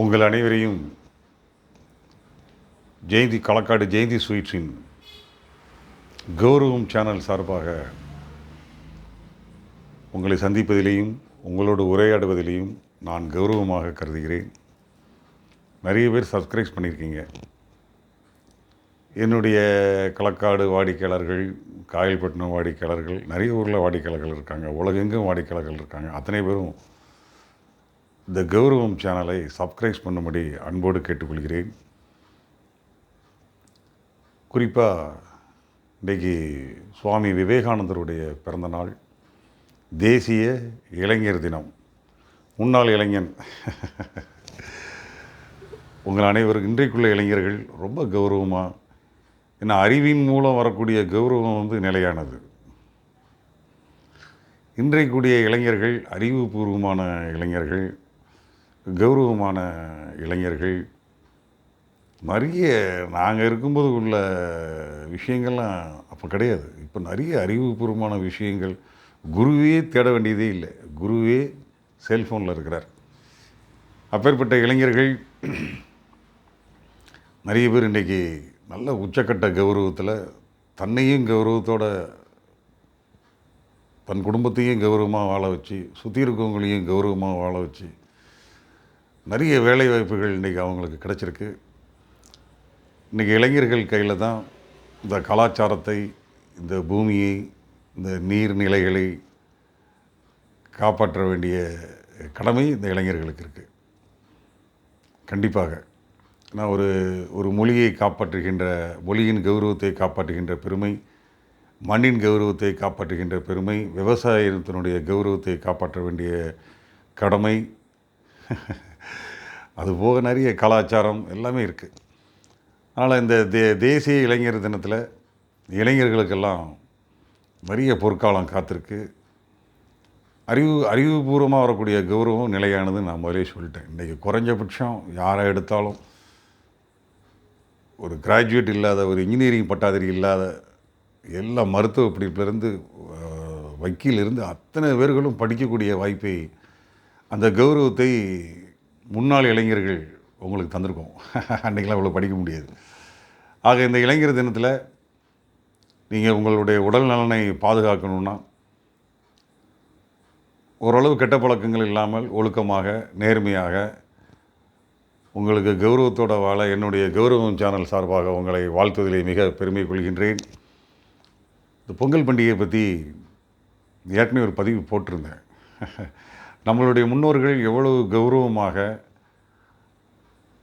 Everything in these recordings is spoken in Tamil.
உங்கள் அனைவரையும் ஜெயந்தி களக்காடு ஜெயந்தி ஸ்வீட்ஸின் கௌரவம் சேனல் சார்பாக உங்களை சந்திப்பதிலேயும் உங்களோடு உரையாடுவதிலேயும் நான் கௌரவமாக கருதுகிறேன். நிறைய பேர் சப்ஸ்கிரைப் பண்ணியிருக்கீங்க. என்னுடைய களக்காடு வாடிக்கையாளர்கள் காயல்பட்டினம் வாடிக்கையாளர்கள் நிறைய ஊரில் வாடிக்கையாளர்கள் இருக்காங்க உலகெங்கும் வாடிக்கையாளர்கள் இருக்காங்க. அத்தனை பேரும் இந்த கௌரவம் சேனலை சப்ஸ்கிரைப் பண்ணும்படி அன்போடு கேட்டுக்கொள்கிறேன். குறிப்பாக இன்றைக்கி சுவாமி விவேகானந்தருடைய பிறந்த நாள் தேசிய இளைஞர் தினம். முன்னாள் இளைஞன். உங்கள் அனைவரும் இன்றைக்குள்ள இளைஞர்கள் ரொம்ப கௌரவமாக ஏன்னா அறிவின் மூலம் வரக்கூடிய கௌரவம் வந்து நிலையானது. இன்றைக்குடைய இளைஞர்கள் அறிவுபூர்வமான இளைஞர்கள் கௌரவமான இளைஞர்கள் நிறைய நாங்கள் இருக்கும்போது உள்ள விஷயங்கள்லாம் அப்போ கிடையாது. இப்போ நிறைய அறிவுபூர்வமான விஷயங்கள் குருவே தேட வேண்டியதே இல்லை. குருவே செல்ஃபோனில் இருக்கிறார். அப்பேற்பட்ட இளைஞர்கள் நிறைய பேர் இன்றைக்கி நல்ல உச்சக்கட்ட கௌரவத்தில் தன்னையும் கௌரவத்தோட தன் குடும்பத்தையும் கௌரவமாக வாழ வச்சு சுற்றி இருக்கவங்களையும் கௌரவமாக வாழ வச்சு நிறைய வேலை வாய்ப்புகள் இன்றைக்கி அவங்களுக்கு கிடச்சிருக்கு. இன்றைக்கி இளைஞர்கள் கையில் தான் இந்த கலாச்சாரத்தை இந்த பூமியை இந்த நீர்நிலைகளை காப்பாற்ற வேண்டிய கடமை இந்த இளைஞர்களுக்கு இருக்குது கண்டிப்பாக. நான் ஒரு ஒரு மொழியை காப்பாற்றுகின்ற மொழியின் கௌரவத்தை காப்பாற்றுகின்ற பெருமை மண்ணின் கௌரவத்தை காப்பாற்றுகின்ற பெருமை விவசாயத்தினுடைய கௌரவத்தை காப்பாற்ற வேண்டிய கடமை. அதுபோக நிறைய கலாச்சாரம் எல்லாமே இருக்குது அதனால் இந்த தே தேசிய இளைஞர் தினத்தில் இளைஞர்களுக்கெல்லாம் நிறைய பொற்காலம் காத்திருக்கு. அறிவு அறிவுபூர்வமாக வரக்கூடிய கௌரவம் நிலையானது நான் முதலே சொல்லிட்டேன். இன்றைக்கி குறைஞ்சபட்சம் யாரை எடுத்தாலும் ஒரு கிராஜுவேட் இல்லாத ஒரு இன்ஜினியரிங் பட்டாதிரி இல்லாத எல்லா மருத்துவ படிப்பிலிருந்து வக்கீலிருந்து அத்தனை பேர்களும் படிக்கக்கூடிய வாய்ப்பை அந்த கௌரவத்தை முன்னாள் இளைஞர்கள் உங்களுக்கு தந்திருக்கோம். அன்றைக்கெலாம் இவ்வளோ படிக்க முடியாது. ஆக இந்த இளைஞர் தினத்தில் நீங்கள் உங்களுடைய உடல் நலனை பாதுகாக்கணும்னா ஓரளவு கெட்ட பழக்கங்கள் இல்லாமல் ஒழுக்கமாக நேர்மையாக உங்களுக்கு கௌரவத்தோட வாழ என்னுடைய கௌரவம் சேனல் சார்பாக உங்களை வாழ்த்துவதிலே மிக பெருமை கொள்கின்றேன். இந்த பொங்கல் பண்டிகையை பற்றி ஏற்கனவே ஒரு பதிவு போட்டிருந்தேன். நம்மளுடைய முன்னோர்கள் எவ்வளவு கௌரவமாக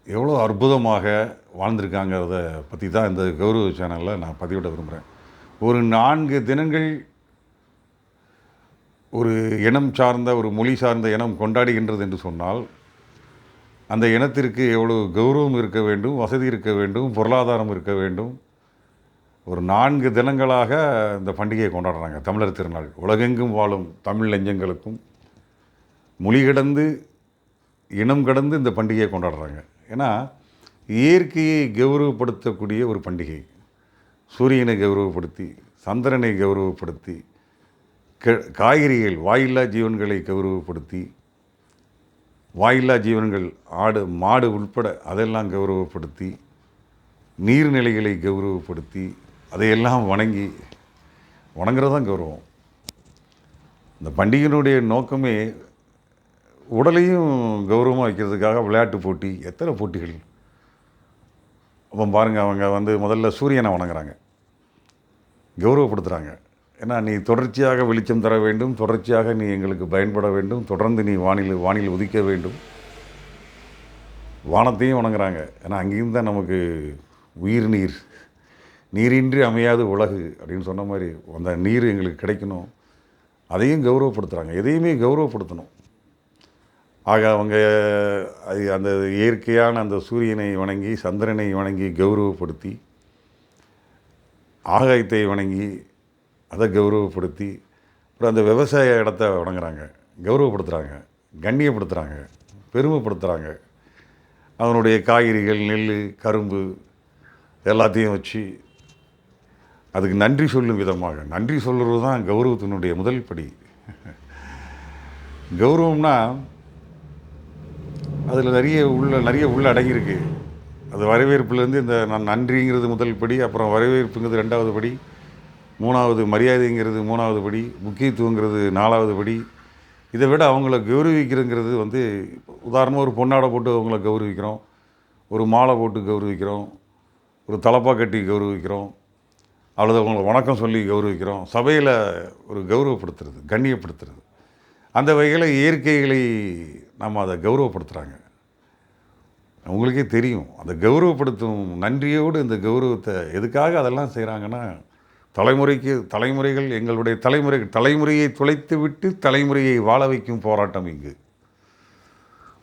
எவ்வளோ அற்புதமாக வாழ்ந்திருக்காங்கிறத பற்றி தான் இந்த கௌரவ சேனலில் நான் பதிவிட விரும்புகிறேன் ஒரு நான்கு தினங்கள் ஒரு இனம் சார்ந்த ஒரு மொழி சார்ந்த இனம் கொண்டாடுகின்றது என்று சொன்னால் அந்த இனத்திற்கு எவ்வளோ கௌரவம் இருக்க வேண்டும் வசதி இருக்க வேண்டும் பொருளாதாரம் இருக்க வேண்டும். ஒரு நான்கு தினங்களாக இந்த பண்டிகையை கொண்டாடுறாங்க தமிழர் திருநாள். உலகெங்கும் வாழும் தமிழ் நெஞ்சங்களுக்கும். மொழி கடந்து இனம் கடந்து இந்த பண்டிகையை கொண்டாடுறாங்க. ஏன்னா இயற்கையை கௌரவப்படுத்தக்கூடிய ஒரு பண்டிகை. சூரியனை கௌரவப்படுத்தி சந்திரனை கௌரவப்படுத்தி க காய்கறிகள் வாயில்லா ஜீவன்களை கௌரவப்படுத்தி வாயில்லா ஜீவன்கள் ஆடு மாடு உள்பட அதெல்லாம் கௌரவப்படுத்தி நீர்நிலைகளை கௌரவப்படுத்தி அதையெல்லாம் வணங்கி வணங்குறது தான் கௌரவம். இந்த பண்டிகையினுடைய நோக்கமே உடலையும் கௌரவமாக வைக்கிறதுக்காக விளையாட்டு போட்டி எத்தனை போட்டிகள்? அப்போ பாருங்கள் அவங்க வந்து முதல்ல சூரியனை வணங்குறாங்க. கௌரவப்படுத்துகிறாங்க ஏன்னா நீ தொடர்ச்சியாக வெளிச்சம் தர வேண்டும் தொடர்ச்சியாக நீ எங்களுக்கு பயன்பட வேண்டும் தொடர்ந்து நீ வானில் வானில் உதிக்க வேண்டும். வானத்தையும் வணங்குறாங்க. ஏன்னா அங்கேயும் தான் நமக்கு உயிர் நீர். நீரின்றி அமையாது உலகு அப்படின்னு சொன்ன மாதிரி அந்த நீர் எங்களுக்கு கிடைக்கணும். அதையும் கௌரவப்படுத்துகிறாங்க எதையுமே கௌரவப்படுத்தணும். ஆக அவங்க அந்த இயற்கையான அந்த சூரியனை வணங்கி சந்திரனை வணங்கி கௌரவப்படுத்தி ஆகாயத்தை வணங்கி அதை கௌரவப்படுத்தி அப்புறம் அந்த விவசாய இடத்த வணங்குறாங்க. கௌரவப்படுத்துகிறாங்க கண்ணியப்படுத்துகிறாங்க பெருமைப்படுத்துகிறாங்க அவனுடைய காய்கறிகள் நெல் கரும்பு எல்லாத்தையும் வச்சு அதுக்கு நன்றி சொல்லும் விதமாக. நன்றி சொல்கிறது தான் கௌரவத்தினுடைய முதல் படி. கௌரவம்னா அதில் நிறைய உள்ள நிறைய உள்ள அடங்கியிருக்கு. அது வரவேற்புலேருந்து இந்த நான் நன்றிங்கிறது முதல் படி அப்புறம் வரவேற்புங்கிறது ரெண்டாவது படி மூணாவது மரியாதைங்கிறது மூணாவது படி முக்கியத்துவங்கிறது நாலாவது படி. இதை விட அவங்கள கௌரவிக்கிறங்கிறது வந்து உதாரணமாக ஒரு பொன்னாடை போட்டு அவங்கள கௌரவிக்கிறோம் ஒரு மாலை போட்டு கௌரவிக்கிறோம் ஒரு தலப்பா கட்டி கௌரவிக்கிறோம் அல்லது அவங்களை வணக்கம் சொல்லி கௌரவிக்கிறோம் சபையில் ஒரு கௌரவப்படுத்துறது கண்ணியப்படுத்துறது. அந்த வகையில் இயற்கைகளை நம்ம அதை கௌரவப்படுத்துகிறாங்க உங்களுக்கே தெரியும். அந்த கௌரவப்படுத்தும் நன்றியோடு இந்த கௌரவத்தை எதுக்காக அதெல்லாம் செய்கிறாங்கன்னா தலைமுறைக்கு தலைமுறைகள் எங்களுடைய தலைமுறை தலைமுறையை துளைத்து விட்டு தலைமுறையை வாழ வைக்கும் போராட்டம் இங்கு.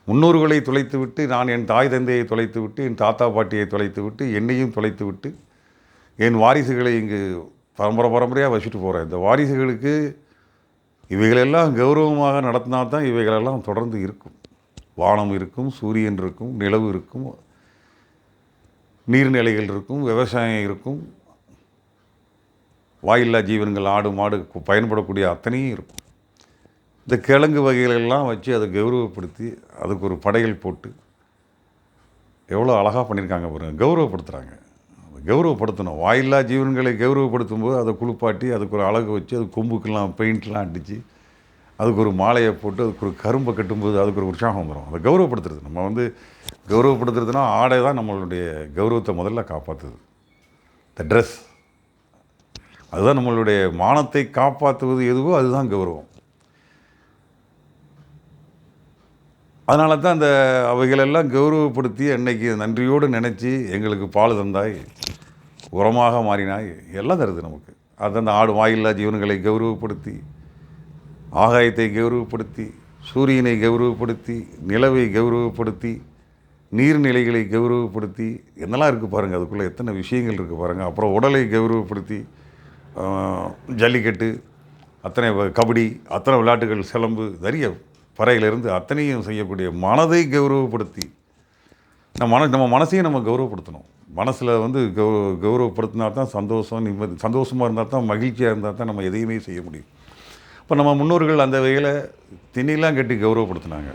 முன்னோர்களை துளைத்து விட்டு நான் என் தாய் தந்தையை தொலைத்து விட்டு என் தாத்தா பாட்டியை தொலைத்து விட்டு என்னையும் தொலைத்து விட்டு என் வாரிசுகளை இங்கு பரம்பரை பரம்பரையாக வச்சுட்டு போகிறேன் இந்த வாரிசுகளுக்கு இவைகளெல்லாம் கௌரவமாக நடத்தினா தான் இவைகளெல்லாம் தொடர்ந்து இருக்கும். வானம் இருக்கும் சூரியன் இருக்கும் நிலவு இருக்கும் நீர்நிலைகள் இருக்கும் விவசாயம் இருக்கும் வாயில்லா ஜீவன்கள் ஆடு மாடு பயன்படக்கூடிய அத்தனையும் இருக்கும். இந்த கிழங்கு வகைகளெல்லாம் வச்சு அதை கௌரவப்படுத்தி அதுக்கு ஒரு படையல் போட்டு எவ்வளோ அழகாக பண்ணியிருக்காங்க பாருங்கள் கௌரவப்படுத்துகிறாங்க கௌரவப்படுத்தணும். வாயில்லா ஜீவன்களை கௌரவப்படுத்தும் போது அதை குளிப்பாட்டி அதுக்கு ஒரு அழகு வச்சு அது கொம்புக்கெல்லாம் பெயிண்ட்லாம் அடித்து அதுக்கு ஒரு மாலையை போட்டு அதுக்கு ஒரு கரும்பை கட்டும்போது அதுக்கு ஒரு உற்சாகம் வந்துடும் அதை கௌரவப்படுத்துறது. நம்ம வந்து கௌரவப்படுத்துறதுனா ஆடை தான் நம்மளுடைய கௌரவத்தை முதல்ல காப்பாற்றுது த ட்ரெஸ் அதுதான் நம்மளுடைய மானத்தை காப்பாற்றுவது எதுவோ அதுதான் கௌரவம். அதனால தான் அந்த அவைகளெல்லாம் கௌரவப்படுத்தி அன்னைக்கு நன்றியோடு நினச்சி எங்களுக்கு பால் தந்தாய். உரமாக மாறினாய். எல்லாம் தருது நமக்கு. அது அந்த ஆடு வாயில்லா ஜீவன்களை கௌரவப்படுத்தி ஆகாயத்தை கௌரவப்படுத்தி சூரியனை கௌரவப்படுத்தி நிலவை கௌரவப்படுத்தி நீர்நிலைகளை கௌரவப்படுத்தி என்னெல்லாம் இருக்குது பாருங்கள் அதுக்குள்ளே எத்தனை விஷயங்கள் இருக்குது பாருங்கள் அப்புறம் உடலை கௌரவப்படுத்தி ஜல்லிக்கட்டு அத்தனை வ- கபடி அத்தனை விளையாட்டுகள் சிலம்பு நிறைய பறையிலிருந்து அத்தனையும் செய்யக்கூடிய மனதை கௌரவப்படுத்தி நம்ம மன நம்ம மனசையும் நம்ம கௌரவப்படுத்தணும். மனசில் வந்து கௌ கௌரவப்படுத்தினா தான் சந்தோஷம் நிம்மதி சந்தோஷமாக இருந்தால் தான் மகிழ்ச்சியாக இருந்தால் தான் நம்ம எதையுமே செய்ய முடியும். இப்போ நம்ம முன்னோர்கள் அந்த வகையில் திண்ணிலாம் கட்டி கௌரவப்படுத்தினாங்க.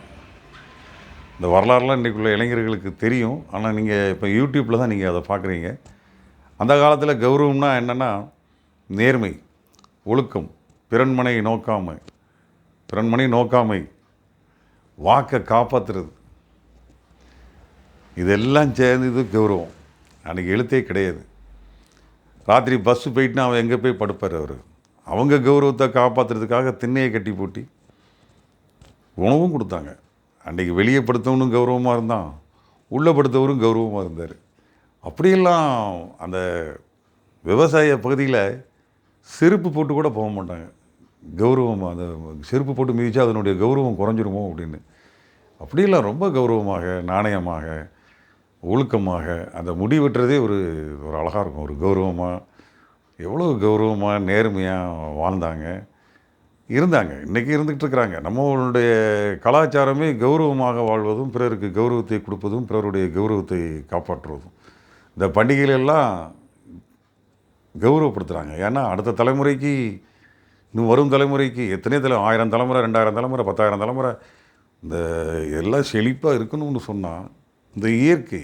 இந்த வரலாறுலாம் இன்றைக்குள்ள இளைஞர்களுக்கு தெரியும். ஆனால் நீங்கள் இப்போ யூடியூப்பில் தான் நீங்கள் அதை பார்க்குறீங்க அந்த காலத்தில் கௌரவம்னா என்னென்னா நேர்மை ஒழுக்கம் பிறன்மனை நோக்காமை பிறன்மனை நோக்காமை வாக்கை காப்பாற்றுறது இதெல்லாம் சேர்ந்தது கௌரவம். அன்றைக்கி எழுத்தே கிடையாது. ராத்திரி பஸ்ஸு போயிட்டுனா அவன் எங்கே போய் படுப்பார் அவர்? அவங்க கௌரவத்தை காப்பாற்றுறதுக்காக திண்ணையை கட்டி போட்டி உணவும் கொடுத்தாங்க. அன்றைக்கி வெளியே படுத்தவனும் கௌரவமாக இருந்தான். உள்ளே படுத்தவரும் கௌரவமாக இருந்தார். அப்படியெல்லாம் அந்த விவசாய பகுதியில் செருப்பு போட்டு கூட போக மாட்டாங்க. கௌரவம் அந்த செருப்பு போட்டு மிதிச்சா அதனுடைய கௌரவம் குறைஞ்சிருமோ அப்படின்னு. அப்படியெல்லாம் ரொம்ப கௌரவமாக நாணயமாக ஒழுக்கமாக அந்த முடி வெட்டுறதே ஒரு ஒரு அழகாக இருக்கும் ஒரு கௌரவமாக எவ்வளோ கௌரவமாக நேர்மையாக வாழ்ந்தாங்க. இருந்தாங்க. இன்றைக்கி இருந்துகிட்டு இருக்கிறாங்க. நம்மளுடைய கலாச்சாரமே கௌரவமாக வாழ்வதும் பிறருக்கு கௌரவத்தை கொடுப்பதும் பிறருடைய கௌரவத்தை காப்பாற்றுவதும். இந்த பண்டிகைகளெல்லாம் கௌரவப்படுத்துகிறாங்க ஏன்னா அடுத்த தலைமுறைக்கு இன்னும் வரும் தலைமுறைக்கு எத்தனை தலை ஆயிரம் தலைமுறை ரெண்டாயிரம் தலைமுறை பத்தாயிரம் தலைமுறை இந்த எல்லாம் செழிப்பாக இருக்கணும்னு சொன்னால் இந்த இயற்கை.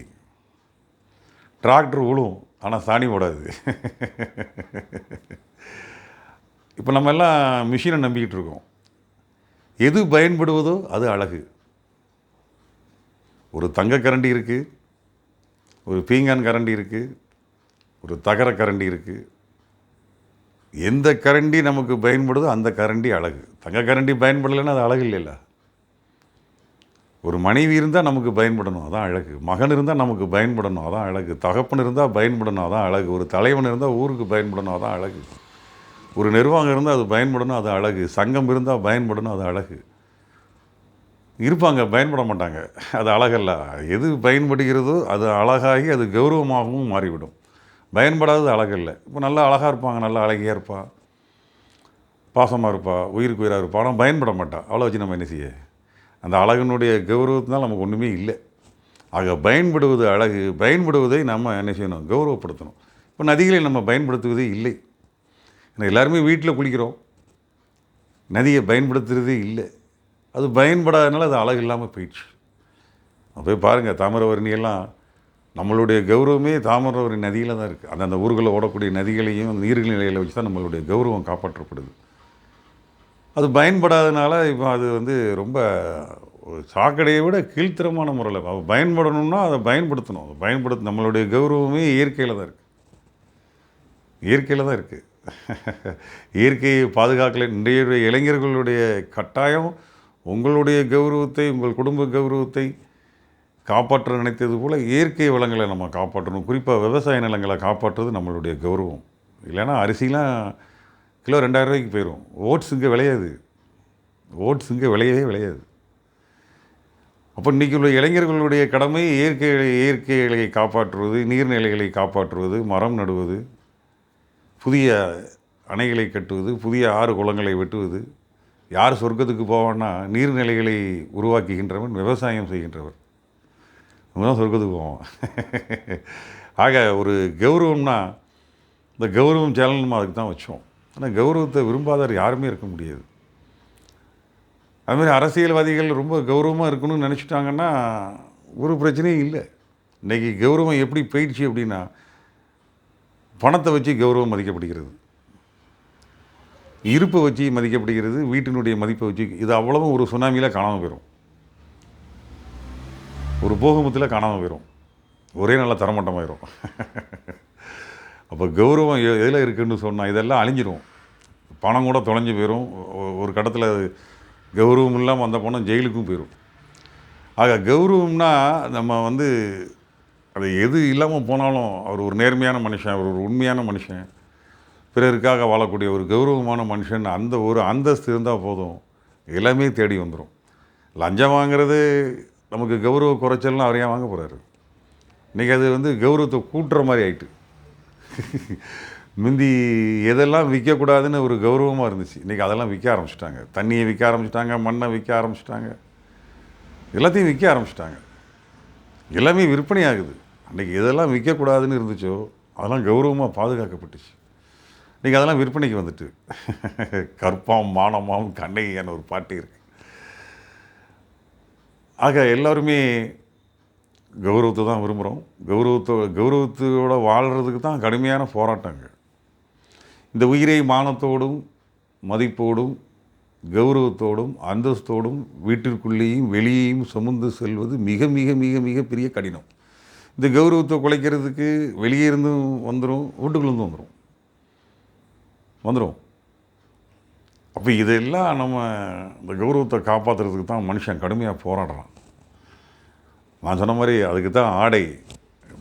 டிராக்டர் விழும் ஆனால் சாணி போடாது. இப்போ நம்ம எல்லாம் மிஷினை நம்பிக்கிட்டு இருக்கோம். எது பயன்படுவதோ அது அழகு. ஒரு தங்க கரண்டி இருக்குது ஒரு பீங்கான் கரண்டி இருக்குது ஒரு தகர கரண்டி இருக்குது எந்த கரண்டி நமக்கு பயன்படுதோ அந்த கரண்டி அழகு. தங்க கரண்டி பயன்படலைன்னா அது அழகு இல்லைல்ல. ஒரு மனைவி இருந்தால் நமக்கு பயன்படணும் அதான் அழகு. மகன் இருந்தால் நமக்கு பயன்படணும் அதான் அழகு. தகப்பன் இருந்தால் பயன்படணும் அதான் அழகு. ஒரு தலைவன் இருந்தால் ஊருக்கு பயன்படணும் அதான் அழகு. ஒரு நிர்வாகம் இருந்தால் அது பயன்படணும் அது அழகு. சங்கம் இருந்தால் பயன்படணும் அது அழகு. இருப்பாங்க பயன்பட மாட்டாங்க. அது அழகல்ல. எது பயன்படுகிறதோ அது அழகாகி அது கௌரவமாகவும் மாறிவிடும். பயன்படாதது அழகல்ல. இப்போ நல்லா அழகாக இருப்பாங்க நல்லா அழகியாக இருப்பா. பாசமாக இருப்பா உயிருக்கு உயிராக இருப்பா. ஆனால் பயன்பட மாட்டா. அவ்வளோ வச்சு நம்ம என்ன செய்ய? அந்த அழகினுடைய கௌரவத்தினால் நமக்கு ஒன்றுமே இல்லை. ஆக பயன்படுவது அழகு பயன்படுவதை நம்ம என்ன செய்யணும்? கௌரவப்படுத்தணும். இப்போ நதிகளை நம்ம பயன்படுத்துவதே இல்லை. ஏன்னா எல்லாருமே வீட்டில் குளிக்கிறோம். நதியை பயன்படுத்துகிறதே இல்லை. அது பயன்படாதனால அது அழகு இல்லாமல் போயிடுச்சு. போய் பாருங்கள் தாமிரபரணி எல்லாம் நம்மளுடைய கௌரவமே தாமிரவரணி நதியில் தான் இருக்குது அந்தந்த ஊர்களில் ஓடக்கூடிய நதிகளையும் அந்த நீர்நிலைகளை வச்சு தான் நம்மளுடைய கௌரவம் காப்பாற்றப்படுது. அது பயன்படாதனால இப்போ அது வந்து ரொம்ப ஒரு சாக்கடையை விட கீழ்த்தரமான முறையில் அது பயன்படணும்னா அதை பயன்படுத்தணும். அதை பயன்படுத்த நம்மளுடைய கௌரவமே இயற்கையில் தான் இருக்குது இயற்கையில் தான் இருக்குது இயற்கையை பாதுகாக்கல இன்றைய இளைஞர்களுடைய கட்டாயம் உங்களுடைய கௌரவத்தை உங்கள் குடும்ப கௌரவத்தை காப்பாற்ற நினைத்தது போல் இயற்கை வளங்களை நம்ம காப்பாற்றணும். குறிப்பாக விவசாய நிலங்களை காப்பாற்றுறது நம்மளுடைய கௌரவம். இல்லைன்னா அரிசிலாம் கிலோ ரெண்டாயிரம் ரூபாய்க்கு போயிடும் ஓட்ஸ் இங்கே விளையாது. ஓட்ஸ் இங்கே விளையவே விளையாது. அப்போ இன்றைக்கி உள்ள இளைஞர்களுடைய கடமை இயற்கை இயற்கைகளை காப்பாற்றுவது நீர்நிலைகளை காப்பாற்றுவது மரம் நடுவது புதிய அணைகளை கட்டுவது புதிய ஆறு குளங்களை வெட்டுவது யார் சொர்க்கத்துக்கு போவான்னா நீர்நிலைகளை உருவாக்குகின்றவன் விவசாயம் செய்கின்றவர் அவங்க தான் சொர்க்கத்துக்கு போவான். ஆக ஒரு கௌரவம்னா இந்த கௌரவம் சேனல் அதுக்கு தான் வச்சோம். ஆனால் கௌரவத்தை விரும்பாதவர் யாருமே இருக்க முடியாது. அதுமாதிரி அரசியல்வாதிகள் ரொம்ப கௌரவமாக இருக்கணும்னு நினச்சிட்டாங்கன்னா ஒரு பிரச்சனையும் இல்லை. இன்றைக்கி கௌரவம் எப்படி போயிடுச்சு அப்படின்னா பணத்தை வச்சு கௌரவம் மதிக்கப்படுகிறது. இருப்பை வச்சு மதிக்கப்படுகிறது வீட்டினுடைய மதிப்பை வச்சு. இது அவ்வளவும் ஒரு சுனாமியில் காணாமல் போயிடும் ஒரு பூகம்பத்தில் காணாமல் போயிடும் ஒரே நல்ல தரமட்டமாயிரும். அப்போ கௌரவம் எ- எதில் இருக்குதுன்னு சொன்னால் இதெல்லாம் அழிஞ்சிரும். பணம் கூட தொலைஞ்சு போயிடும் ஒரு கட்டத்தில் கௌரவம் இல்லாமல் அந்த பணம் ஜெயிலுக்கும் போயிடும் ஆக கௌரவம்னா நம்ம வந்து அது எது இல்லாமல் போனாலும் அவர் ஒரு நேர்மையான மனுஷன் அவர் ஒரு உண்மையான மனுஷன். பிறருக்காக வாழக்கூடிய ஒரு கௌரவமான மனுஷன் அந்த ஒரு அந்தஸ்து இருந்தால் போதும். எல்லாமே தேடி வந்துடும் லஞ்சம் வாங்குறது நமக்கு கௌரவ குறைச்சல்னு அவர் ஏன் வாங்க போகிறாரு இன்றைக்கி அது வந்து கௌரவத்தை கூட்டுற மாதிரி ஆயிட்டு. முந்தி எதெல்லாம் விற்கக்கூடாதுன்னு ஒரு கௌரவமாக இருந்துச்சு. இன்றைக்கி அதெல்லாம் விற்க ஆரம்பிச்சிட்டாங்க. தண்ணியை விற்க ஆரம்பிச்சிட்டாங்க மண்ணை விற்க ஆரம்பிச்சிட்டாங்க. எல்லாத்தையும் விற்க ஆரம்பிச்சிட்டாங்க. எல்லாமே விற்பனை ஆகுது. அன்றைக்கி எதெல்லாம் விற்கக்கூடாதுன்னு இருந்துச்சோ அதெல்லாம் கௌரவமாக பாதுகாக்கப்பட்டுச்சு. இன்றைக்கி அதெல்லாம் விற்பனைக்கு வந்துட்டு கற்பாம் மானமாம் கண்ணகியான ஒரு பாட்டு இருக்கு. ஆக எல்லாருமே கௌரவத்தை தான் விரும்புகிறோம் கௌரவத்தை கௌரவத்தோட வாழ்கிறதுக்கு தான் கடுமையான போராட்டங்கள். இந்த உயிரை மானத்தோடும் மதிப்போடும் கௌரவத்தோடும் அந்தஸ்தோடும் வீட்டிற்குள்ளேயும் வெளியேயும் சுமந்து செல்வது மிக மிக மிக மிக பெரிய கடினம். இந்த கௌரவத்தை குலைக்கிறதுக்கு வெளியே இருந்தும் வந்துடும் வீட்டுக்குள்ளேருந்து வந்துடும் வந்துடும் அப்போ இதெல்லாம் நம்ம இந்த கௌரவத்தை காப்பாற்றுறதுக்கு தான் மனுஷன் கடுமையாக போராடுறான். நான் சொன்ன மாதிரி அதுக்கு தான் ஆடை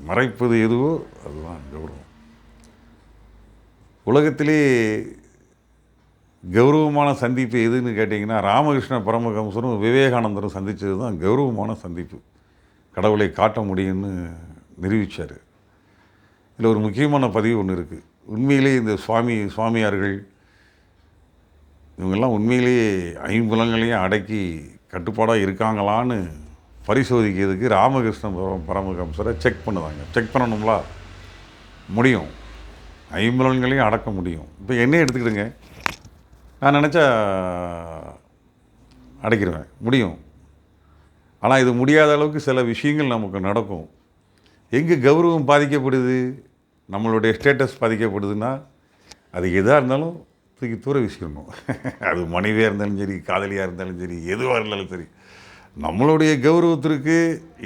மறைப்பது எதுவோ அதுதான் கௌரவம். உலகத்திலே கௌரவமான சந்திப்பு எதுன்னு கேட்டிங்கன்னா ராமகிருஷ்ண பரமஹம்சரும் விவேகானந்தரும் சந்தித்தது தான் கௌரவமான சந்திப்பு. கடவுளை காட்ட முடியும்னு நிரூபித்தார் இதில் ஒரு முக்கியமான பதிவு ஒன்று இருக்குது உண்மையிலே இந்த சுவாமி சுவாமியார்கள் இவங்கெல்லாம் உண்மையிலேயே ஐம்புலங்களையும் அடக்கி கட்டுப்பாடாக இருக்காங்களான்னு பரிசோதிக்கிறதுக்கு ராமகிருஷ்ண பரமஹம்சரை செக் பண்ணுவாங்க செக் பண்ணணும்ல? முடியும். ஐம்பலன்களையும் அடக்க முடியும். இப்போ என்னையே எடுத்துக்கிடுங்க. நான் நினச்சா அடைக்கிடுவேன். முடியும். ஆனால் இது முடியாத அளவுக்கு சில விஷயங்கள் நமக்கு நடக்கும். எங்கே கௌரவம் பாதிக்கப்படுது? நம்மளுடைய ஸ்டேட்டஸ் பாதிக்கப்படுதுன்னா அது எதாக இருந்தாலும் தூக்கி தூர வீசிடணும். அது மனைவியாக இருந்தாலும் சரி காதலியாக இருந்தாலும் சரி எதுவாக இருந்தாலும் சரி. நம்மளுடைய கௌரவத்திற்கு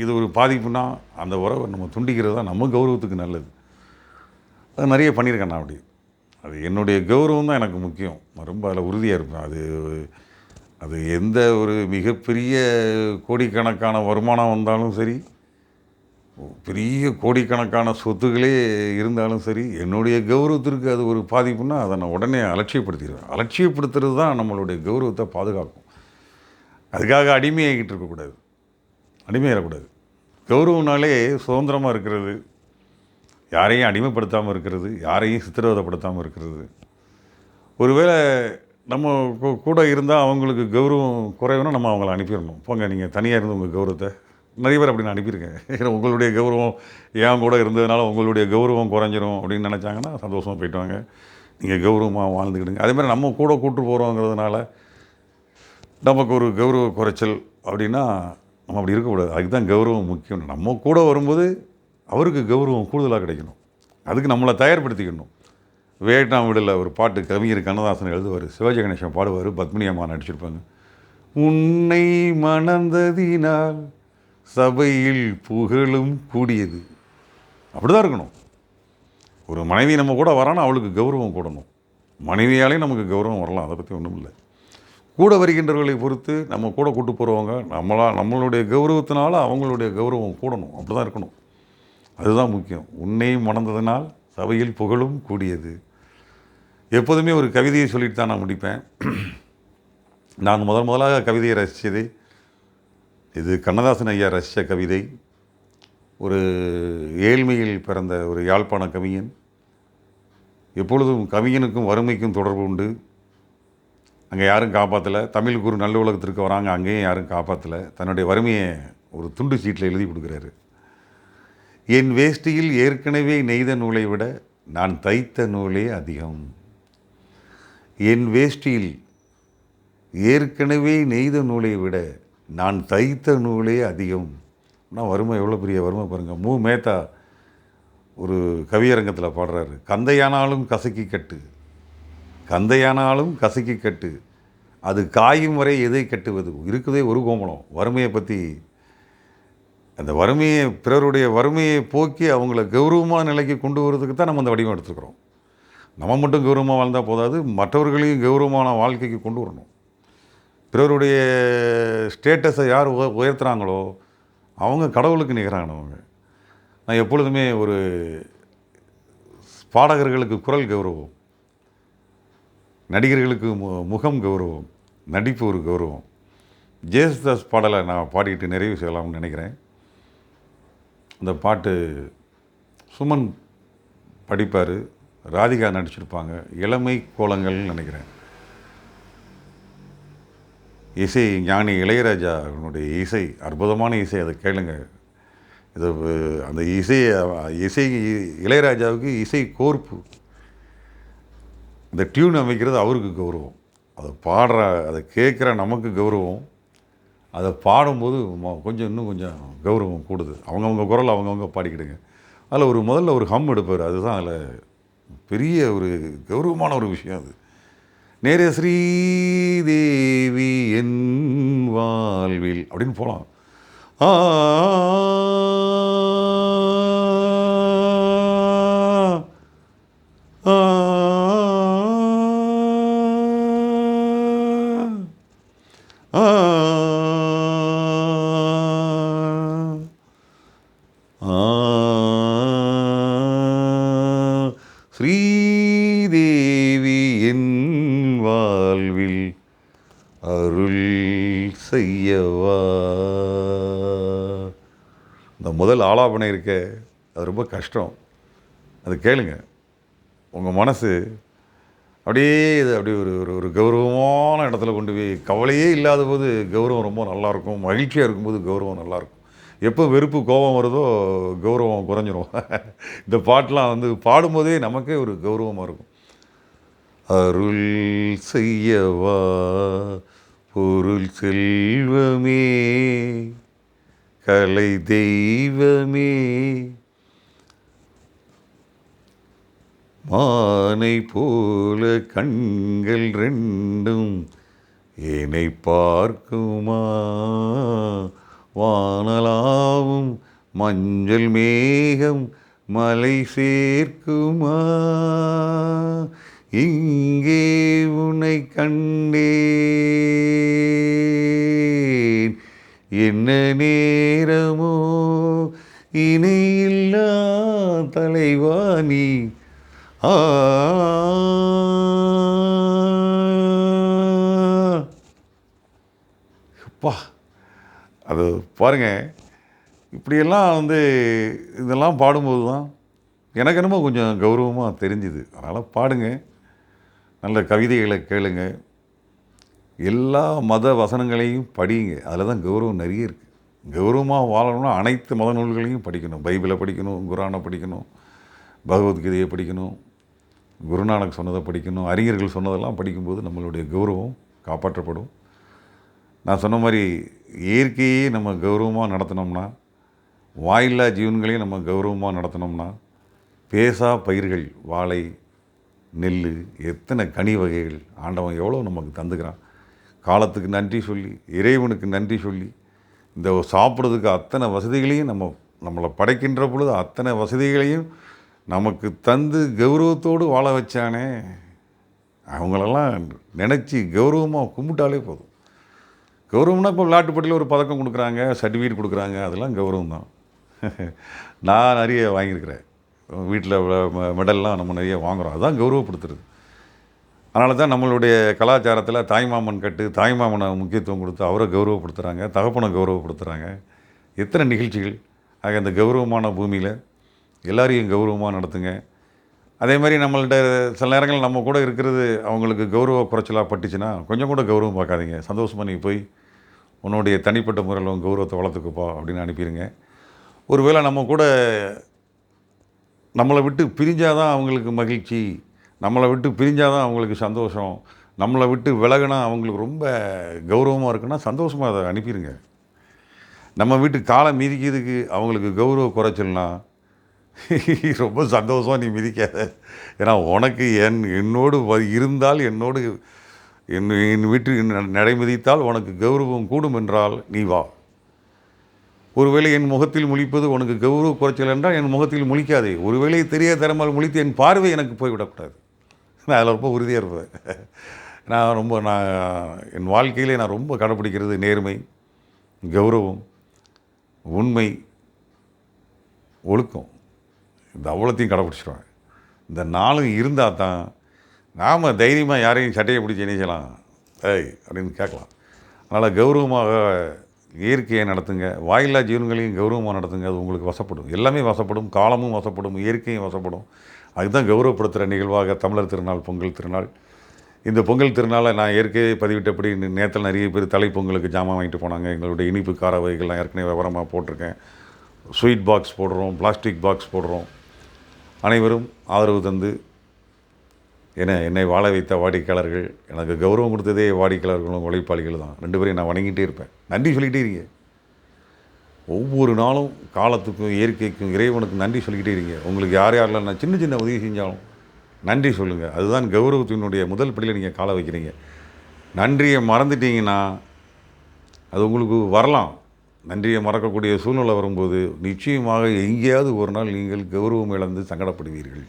இது ஒரு பாதிப்புனா அந்த உறவை நம்ம துண்டிக்கிறது தான் நம்ம கௌரவத்துக்கு நல்லது. அது நிறைய பண்ணியிருக்கேன் நான் அப்படி. அது என்னுடைய கௌரவம் தான் எனக்கு முக்கியம். ரொம்ப அதில் உறுதியாக இருப்பேன். அது அது எந்த ஒரு மிகப்பெரிய கோடிக்கணக்கான வருமானம் வந்தாலும் சரி பெரிய கோடிக்கணக்கான சொத்துக்களே இருந்தாலும் சரி என்னுடைய கௌரவத்திற்கு அது ஒரு பாதிப்புன்னா அதை நான் உடனே அலட்சியப்படுத்திடுவேன். அலட்சியப்படுத்துறது தான் நம்மளுடைய கௌரவத்தை பாதுகாக்கும். அதுக்காக அடிமையாகிட்டு இருக்கக்கூடாது. அடிமையாகக்கூடாது கௌரவம்னாலே சுதந்திரமாக இருக்கிறது. யாரையும் அடிமைப்படுத்தாமல் இருக்கிறது. யாரையும் சித்திரவதைப்படுத்தாமல் இருக்கிறது. ஒருவேளை நம்ம கூ- கூட இருந்தால் அவங்களுக்கு கௌரவம் குறைவுனா நம்ம அவங்கள அனுப்பிடணும். போங்க நீங்கள் தனியாக இருந்து உங்கள் கௌரவத்தை. நிறைய பேர் அப்படி நான் அனுப்பியிருக்கேன். ஏன்னா உங்களுடைய கௌரவம் ஏன் கூட இருந்ததுனால உங்களுடைய கௌரவம் குறைஞ்சிரும் அப்படின்னு நினச்சாங்கன்னா சந்தோஷமாக போயிட்டு வாங்க. நீங்கள் கௌரவமாக வாழ்ந்துக்கிடுங்க. அதேமாதிரி நம்ம கூட கூட்டு போகிறோங்கிறதுனால நமக்கு ஒரு கௌரவ குறைச்சல் அப்படின்னா நம்ம அப்படி இருக்கக்கூடாது. அதுக்கு தான் கௌரவம் முக்கியம் நம்ம கூட வரும்போது அவருக்கு கௌரவம் கூடுதலாக கிடைக்கணும். அதுக்கு நம்மளை தயார்படுத்திக்கணும். வியட்நாம் விடல ஒரு பாட்டு கவிஞர் கண்ணதாசன் எழுதுவார். சிவாஜி கணேசன் பாடுவார். பத்மினி அம்மா நடிச்சிருப்பாங்க. உன்னை மணந்ததினால் சபையில் புகழும் கூடியது. அப்படிதான் இருக்கணும். ஒரு மனைவி நம்ம கூட வரானா அவளுக்கு கௌரவம் கூடணும். மனைவியாலே நமக்கு கௌரவம் வரலாம். அதை பற்றி ஒன்றும் இல்லை கூட வருகின்றவர்களை பொறுத்து நம்ம கூட கூட்டு போகிறவங்க நம்மளா நம்மளுடைய கௌரவத்தினால அவங்களுடைய கௌரவம் கூடணும். அப்படி தான் இருக்கணும். அதுதான் முக்கியம். உன்னை மணந்ததினால் சபையில் புகழும் கூடியது. எப்போதுமே ஒரு கவிதையை சொல்லிட்டு தான் நான் முடிப்பேன். நான் முதல் முதலாக கவிதையை ரசித்தது இது கண்ணதாசன் ஐயா ரசித்த கவிதை. ஒரு ஏழ்மையில் பிறந்த ஒரு யாழ்ப்பாண கவிஞன். எப்பொழுதும் கவிஞனுக்கும் வறுமைக்கும் தொடர்பு உண்டு. அங்கே யாரும் காப்பாற்றலை தமிழ் குரு நல்ல உலகத்திற்கு வராங்க அங்கேயும் யாரும் காப்பாற்றலை தன்னுடைய வறுமையை ஒரு துண்டு சீட்டில் எழுதி கொடுக்குறாரு. என் வேஷ்டியில் ஏற்கனவே நெய்த நூலை விட நான் தைத்த நூலே அதிகம். என் வேஷ்டியில் ஏற்கனவே நெய்த நூலை விட நான் தைத்த நூலே அதிகம். நான் வறுமை எவ்வளோ பெரிய வறுமை பாருங்கள் மூ. மேத்தா ஒரு கவியரங்கத்தில் பாடுறாரு. கந்தையானாலும் கசக்கி கட்டு. கந்தையானாலும் கசக்கி கட்டு. அது காயும் வரை எதை கட்டுவது? இருக்குதே ஒரு கோமளம். வறுமையை பற்றி அந்த வறுமையை பிறருடைய வறுமையை போக்கி அவங்கள கௌரவமான நிலைக்கு கொண்டு வரதுக்கு தான் நம்ம அந்த வடிவம் எடுத்துக்கிறோம் நம்ம மட்டும் கௌரவமாக வாழ்ந்தால் போதாது மற்றவர்களையும் கௌரவமான வாழ்க்கைக்கு கொண்டு வரணும். பிறருடைய ஸ்டேட்டஸை யார் உய உயர்த்துறாங்களோ அவங்க கடவுளுக்கு நிகரானவங்க நான் எப்பொழுதுமே ஒரு பாடகர்களுக்கு குரல் கௌரவம். நடிகர்களுக்கு மு முகம் கௌரவம் நடிப்பு ஒரு கௌரவம். ஜேசுதாஸ் பாடலை நான் பாடிட்டு நிறைவு செய்யலாம்னு நினைக்கிறேன். அந்த பாட்டு சுமன் படிப்பார் ராதிகா நடிச்சிருப்பாங்க இளமை கோலங்கள்னு நினைக்கிறேன். இசை ஞானி இளையராஜா அவனுடைய இசை அற்புதமான இசை அதை கேளுங்க. இது அந்த இசை இசை இளையராஜாவுக்கு இசை கோர்ப்பு. இந்த டியூன் அமைக்கிறது அவருக்கு கௌரவம் அதை பாடுற அதை கேட்குற நமக்கு கௌரவம் அதை பாடும்போது ம- கொஞ்சம் இன்னும் கொஞ்சம் கௌரவம் கூடுது அவங்கவுங்க குரல் அவங்கவுங்க பாடிக்கிடுங்க அதில் ஒரு முதல்ல ஒரு ஹம் எடுப்பார் அதுதான் அதில் பெரிய ஒரு கௌரவமான ஒரு விஷயம் அது நேர ஸ்ரீதேவி என் வாழ்வில் அப்படின்னு போகலாம் ஆ ஐயவா இந்த முதல் ஆலாபனை இருக்க அது ரொம்ப கஷ்டம். அது கேளுங்க. உங்கள் மனசு அப்படியே இது அப்படியே ஒரு ஒரு ஒரு கௌரவமான இடத்துல கொண்டு போய் கவலையே இல்லாத போது கௌரவம் ரொம்ப நல்லாயிருக்கும் மகிழ்ச்சியாக இருக்கும்போது கௌரவம் நல்லாயிருக்கும். எப்போ வெறுப்பு கோபம் வருதோ கௌரவம் குறைஞ்சிரும். இந்த பாட்டெலாம் வந்து பாடும்போதே நமக்கே ஒரு கௌரவமாக இருக்கும். அருள் செய்யவா? பொருள் செல்வமே கலை தெய்வமே. மானை போல கண்கள் ரெண்டும் என்னை பார்க்குமா? வானலாவும் மஞ்சள் மேகம் மலை சேர்க்குமா? இங்கே உனை கண்டேன். என்ன நேரமோ? இணையில்லா தலைவாணி. ஆ. அப்பா அது பாருங்க. இப்படியெல்லாம் வந்து இதெல்லாம் பாடும்போது தான் எனக்கு என்னமோ கொஞ்சம் கௌரவமாக தெரிஞ்சுது. அதனால் பாடுங்க. நல்ல கவிதைகளை கேளுங்க. எல்லா மத வசனங்களையும் படியுங்க. அதில் தான் கௌரவம் நிறைய இருக்குது கௌரவமாக வாழணும்னா அனைத்து மத நூல்களையும் படிக்கணும். பைபிளை படிக்கணும் குரானை படிக்கணும் பகவத்கீதையை படிக்கணும் குருநானக் சொன்னதை படிக்கணும் அறிஞர்கள் சொன்னதெல்லாம் படிக்கும்போது நம்மளுடைய கௌரவம் காப்பாற்றப்படும். நான் சொன்ன மாதிரி இயற்கையே நம்ம கௌரவமாக நடத்தினோம்னா வாயில்லா ஜீவன்களையும் நம்ம கௌரவமாக நடத்தினோம்னா பேசா பயிர்கள் வாழை நெல் எத்தனை கனி வகைகள் ஆண்டவன் எவ்வளோ நமக்கு தந்துக்கிறான். காலத்துக்கு நன்றி சொல்லி இறைவனுக்கு நன்றி சொல்லி இந்த சாப்பிட்றதுக்கு அத்தனை வசதிகளையும் நம்ம நம்மளை படைக்கின்ற பொழுது அத்தனை வசதிகளையும் நமக்கு தந்து கௌரவத்தோடு வாழ வச்சானே. அவங்களெல்லாம் நினச்சி கௌரவமாக கும்பிட்டாலே போதும். கௌரவம்னா இப்போ விளையாட்டுப்பட்டியில் ஒரு பதக்கம் கொடுக்குறாங்க சர்டிஃபிகேட் கொடுக்குறாங்க அதெல்லாம் கௌரவம் தான் நான் நிறைய வாங்கியிருக்கிறேன். வீட்டில் மெடல்லாம் நம்ம நிறைய வாங்குகிறோம் அதுதான் கௌரவப்படுத்துறது. அதனால தான் நம்மளுடைய கலாச்சாரத்தில் தாய்மாமன் கட்டு தாய்மாமனை முக்கியத்துவம் கொடுத்து அவரை கௌரவப்படுத்துகிறாங்க தகப்பனை கௌரவப்படுத்துகிறாங்க எத்தனை நிகழ்ச்சிகள். ஆக இந்த கௌரவமான பூமியில் எல்லாரையும் கௌரவமாக நடத்துங்க. அதே மாதிரி நம்மள்கிட்ட சில நேரங்கள் நம்ம கூட இருக்கிறது அவங்களுக்கு கௌரவ குறைச்சலாக பட்டுச்சுன்னா கொஞ்சம் கூட கௌரவம் பார்க்காதீங்க. சந்தோஷமாக நீங்கள் போய் உன்னுடைய தனிப்பட்ட முறையில் கௌரவத்தை வளர்த்துக்குப்பா அப்படின்னு அனுப்பிடுங்க ஒருவேளை நம்ம கூட நம்மளை விட்டு பிரிஞ்சால் தான் அவங்களுக்கு மகிழ்ச்சி நம்மளை விட்டு பிரிஞ்சால் தான் அவங்களுக்கு சந்தோஷம் நம்மளை விட்டு விலகினா அவங்களுக்கு ரொம்ப கௌரவமாக இருக்குன்னா சந்தோஷமாக அதை அனுப்பிடுங்க நம்ம வீட்டு காலை மிதிக்கிறதுக்கு அவங்களுக்கு கௌரவ குறைச்சல்னா ரொம்ப சந்தோஷம் நீ மிதிக்காத. ஏன்னா உனக்கு என் என்னோடு இருந்தால் என்னோடு என் என் வீட்டு நடைமிதித்தால் உனக்கு கௌரவம் கூடும் என்றால் நீ வா. ஒருவேளை என் முகத்தில் முழிப்பது உனக்கு கௌரவ குறைச்சல் என்றால் என் முகத்தில் முழிக்காதே. ஒருவேளை தெரிய தரமால் முழித்து என் பார்வை எனக்கு போய்விடக்கூடாது. நான் அதில் ரொம்ப உறுதியாக இருப்பேன். நான் ரொம்ப நான் என் வாழ்க்கையிலே நான் ரொம்ப கடைப்பிடிக்கிறது நேர்மை கௌரவம் உண்மை ஒழுக்கம். இந்த அவ்வளோத்தையும் கடைப்பிடிச்சிடுவேன் இந்த நாளும் இருந்தால் தான் நாம் தைரியமாக யாரையும் சட்டையை பிடிச்சி நினைச்சலாம் ஏய் அப்படின்னு கேட்கலாம். அதனால் கௌரவமாக இயற்கையை நடத்துங்க வாயில்லா ஜீவன்களையும் கௌரவமாக நடத்துங்க அது உங்களுக்கு வசப்படும். எல்லாமே வசப்படும் காலமும் வசப்படும் இயற்கையும் வசப்படும். அதுதான் கௌரவப்படுத்துகிற நிகழ்வாக தமிழர் திருநாள் பொங்கல் திருநாள். இந்த பொங்கல் திருநாளை நான் ஏற்கனவே பதிவிட்டபடி நேற்றில் நிறைய பேர் தலைப்பொங்கலுக்கு ஜாமான் வாங்கிட்டு போனாங்க. எங்களுடைய இனிப்பு கார வகைகள்லாம் ஏற்கனவே விவரமாக போட்டிருக்கேன். ஸ்வீட் பாக்ஸ் போடுறோம் பிளாஸ்டிக் பாக்ஸ் போடுறோம். அனைவரும் ஆதரவு தந்து என என்னை வாழ வைத்த வாடிக்கையாளர்கள் எனக்கு கௌரவம் கொடுத்ததே வாடிக்கையாளர்களும் உழைப்பாளிகள் தான். ரெண்டு பேரையும் நான் வணங்கிட்டே இருப்பேன். நன்றி சொல்லிகிட்டே இருங்க ஒவ்வொரு நாளும் காலத்துக்கும் இயற்கைக்கும் இறைவனுக்கும் நன்றி சொல்லிக்கிட்டே இருங்க உங்களுக்கு யார் யாரெல்லாம் நான் சின்ன சின்ன உதவி செஞ்சாலும் நன்றி சொல்லுங்கள் அதுதான் கௌரவத்தினுடைய முதல் படியில் நீங்கள் காலை வைக்கிறீங்க. நன்றியை மறந்துட்டீங்கன்னா அது உங்களுக்கு வரலாம். நன்றியை மறக்கக்கூடிய சூழ்நிலை வரும்போது நிச்சயமாக எங்கேயாவது ஒரு நாள் நீங்கள் கௌரவம் இழந்து சங்கடப்படுவீர்கள்.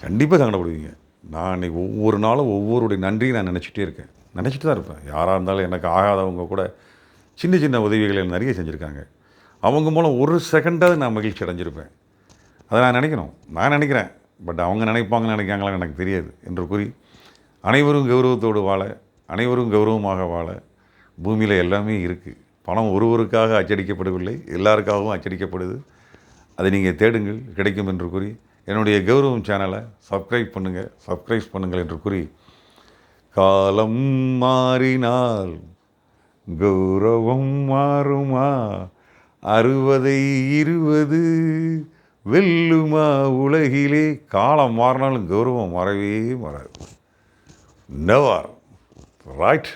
கண்டிப்பாக சங்கடப்படுவீங்க. நான் அன்றைக்கி ஒவ்வொரு நாளும் ஒவ்வொருடைய நன்றியும் நான் நினச்சிட்டே இருக்கேன். நினச்சிட்டு தான் இருப்பேன். யாராக இருந்தாலும் எனக்கு ஆகாதவங்க கூட சின்ன சின்ன உதவிகளை நிறைய செஞ்சுருக்காங்க. அவங்க மூலம் ஒரு செகண்டாவது நான் மகிழ்ச்சி அடைஞ்சிருப்பேன். அதை நான் நினைக்கணும். நான் நினைக்கிறேன். பட் அவங்க நினைப்பாங்கன்னு நினைக்காங்களான்னு எனக்கு தெரியாது என்று கூறி அனைவரும் கௌரவத்தோடு வாழ அனைவரும் கௌரவமாக வாழ பூமியில் எல்லாமே இருக்குது பணம் ஒருவருக்காக அச்சடிக்கப்படவில்லை. எல்லாருக்காகவும் அச்சடிக்கப்படுது. அதை நீங்கள் தேடுங்கள். கிடைக்கும் என்று கூறி என்னுடைய கௌரவம் சேனலை சப்ஸ்கிரைப் பண்ணுங்கள் சப்ஸ்கிரைப் பண்ணுங்கள் என்று கூறி காலம் மாறினால் கௌரவம் மாறுமா? அறுபதை இருபது வெல்லுமா உலகிலே? காலம் மாறினாலும் கௌரவம் மாறவே மாறாது. Never right